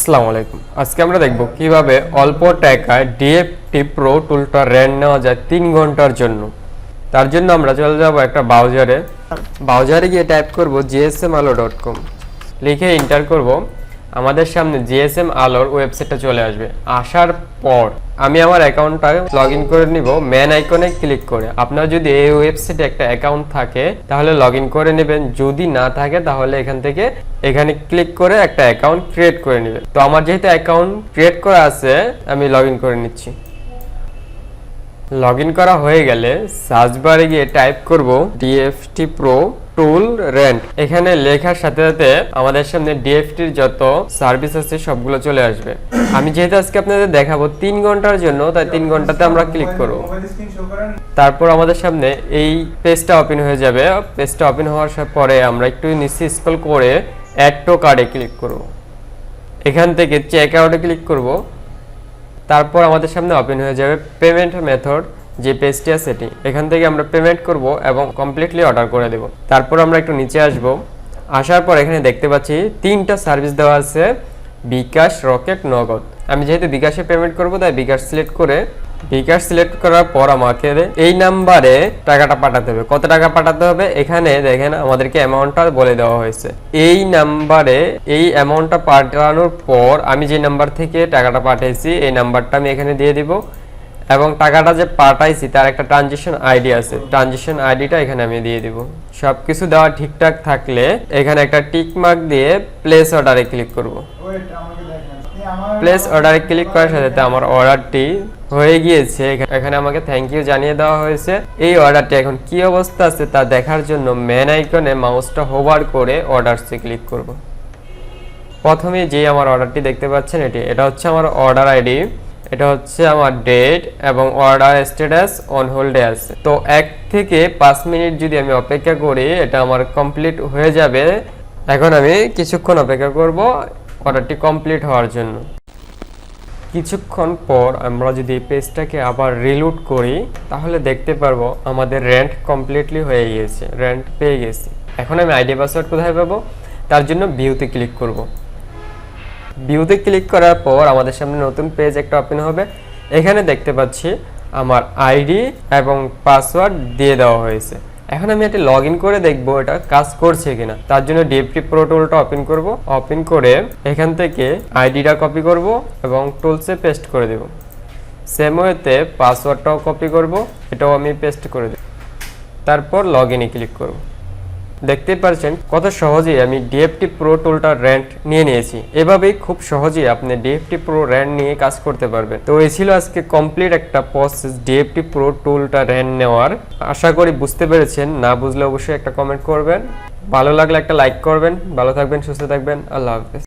আসসালামু আলাইকুম। আজকে আমরা দেখব কীভাবে অল্প টাকায় ডিএফটি প্রো টুলটা র্যান্ড নেওয়া যায় তিন ঘণ্টার জন্য। তার জন্য আমরা চলে যাব একটা ব্রাউজারে। ব্রাউজারে গিয়ে টাইপ করব জিএসএম আলো ডট কম লিখে এন্টার করব। আমাদের সামনে জিএসএম আলোর ওয়েবসাইটটা চলে আসবে। আসার পর আমি আমার অ্যাকাউন্টটা লগ ইন করে নিব ম্যান আইকনে ক্লিক করে। আপনার যদি এই ওয়েবসাইটে একটা অ্যাকাউন্ট থাকে, তাহলে লগ ইন করে নেবেন। যদি না থাকে, তাহলে এখান থেকে এখানে ক্লিক করে একটা অ্যাকাউন্ট ক্রিয়েট করে নেবেন। তো আমার যেহেতু অ্যাকাউন্ট ক্রিয়েট করা আছে, আমি লগ ইন করে নিচ্ছি। লগ ইন করা হয়ে গেলে সার্চ বারে গিয়ে টাইপ করব ডিএফটি প্রো টুল রেন্ট। এখানে লেখার সাথে সাথে আমাদের সামনে ডিএফটির যত সার্ভিস আছে সবগুলো চলে আসবে। আমি যেহেতু আজকে আপনাদের দেখাবো তিন ঘণ্টার জন্য, তাই তিন ঘন্টাতে আমরা ক্লিক করব। তারপর আমাদের সামনে এই পেজটা ওপেন হয়ে যাবে। পেজটা ওপেন হওয়ার পরে আমরা একটু নিচে স্ক্রল করে অ্যাড কার্ডে ক্লিক করব। এখান থেকে চেক আউটে ক্লিক করব। তারপর আমাদের সামনে ওপেন হয়ে যাবে পেমেন্ট মেথড যে পেজটি আছে সেটি এখান থেকে আমরা পেমেন্ট করব এবং কমপ্লিটলি অর্ডার করে দেব। তারপর আমরা একটু নিচে আসব। আসার পর এখানে দেখতে পাচ্ছি তিনটা সার্ভিস দেওয়া আছে, বিকাশ, রকেট, নগদ। আমি যেহেতু বিকাশে পেমেন্ট করব, তাই বিকাশ সিলেক্ট করে, বিকাশ সিলেক্ট করার পর আমাকে এই নাম্বারে টাকাটা পাঠাতে হবে। কত টাকা পাঠাতে হবে? এখানে দেখেন আমাদেরকে অ্যামাউন্টটা বলে দেওয়া হয়েছে। এই নাম্বারে এই অ্যামাউন্টটা পাঠানোর পর আমি যে নাম্বার থেকে টাকাটা পাঠিয়েছি, এই নাম্বারটা আমি এখানে দিয়ে দিব। এবং টাকাটা যে পাঠাইছি তার একটা ট্রানজেকশন আইডি আছে। ট্রানজেকশন আইডিটা এখানে আমি দিয়ে দিব। সবকিছু দেওয়া ঠিকঠাক থাকলে এখানে একটা টিক মার্ক দিয়ে প্লেস অর্ডারে ক্লিক করব। প্লেস অর্ডারে ক্লিক করার সাথে সাথে আমার অর্ডারটি হয়ে গিয়েছে। এখানে আমাকে থ্যাংক ইউ জানিয়ে দেওয়া হয়েছে। এই অর্ডারটি এখন কি অবস্থা আছে তা দেখার জন্য ম্যান আইকনে মাউসটা হোভার করে অর্ডারসে ক্লিক করব। প্রথমে যে আমার অর্ডারটি দেখতে পাচ্ছেন এটি এটা হচ্ছে আমার অর্ডার আইডি এটা হচ্ছে আমার ডেট এবং অর্ডার স্ট্যাটাস অন হোল্ডে আছে। তো এক থেকে পাঁচ মিনিট যদি আমি অপেক্ষা করি, এটা আমার কমপ্লিট হয়ে যাবে। এখন আমি কিছুক্ষণ অপেক্ষা করব অর্ডারটি কমপ্লিট হওয়ার জন্য। কিছুক্ষণ পর আমরা যদি এই পেজটাকে আবার রিলোড করি, তাহলে দেখতে পারব আমাদের রেন্ট কমপ্লিটলি হয়ে গিয়েছে রেন্ট পেয়ে গেছি। এখন আমি আইডি পাসওয়ার্ড কোথায় পাবো? তার জন্য ভিউতে ক্লিক করব। ভিউতে ক্লিক করার পর আমাদের সামনে নতুন পেজ একটা ওপেন হবে। এখানে দেখতে পাচ্ছি আমার আইডি এবং পাসওয়ার্ড দিয়ে দেওয়া হয়েছে। এখন আমি এটা লগ করে দেখব এটা কাজ করছে কিনা। তার জন্য ডিএফটি প্রো টুলটা ওপেন করব। ওপেন করে এখান থেকে আইডিটা কপি করব এবং টুলসে পেস্ট করে দেব। সেম ওয়েতে পাসওয়ার্ডটাও কপি করব, এটাও আমি পেস্ট করে দেব। তারপর লগ ইনে ক্লিক করব। দেখতেই পারছেন কত সহজেই আমি ডিএফটি প্রো টুলটা র্যান্ট নিয়ে নিয়েছি। এভাবেই খুব সহজেই আপনি ডিএফটি প্রো র্যান্ট নিয়ে কাজ করতে পারবেন। তো এই ছিল আজকে কমপ্লিট একটা প্রসেস ডিএফটি প্রো টুলটা র্যান্ট নেওয়ার। আশা করি বুঝতে পেরেছেন। না বুঝলে অবশ্যই একটা কমেন্ট করবেন। ভালো লাগলে একটা লাইক করবেন। ভালো থাকবেন, সুস্থ থাকবেন। আল্লাহ হাফেজ।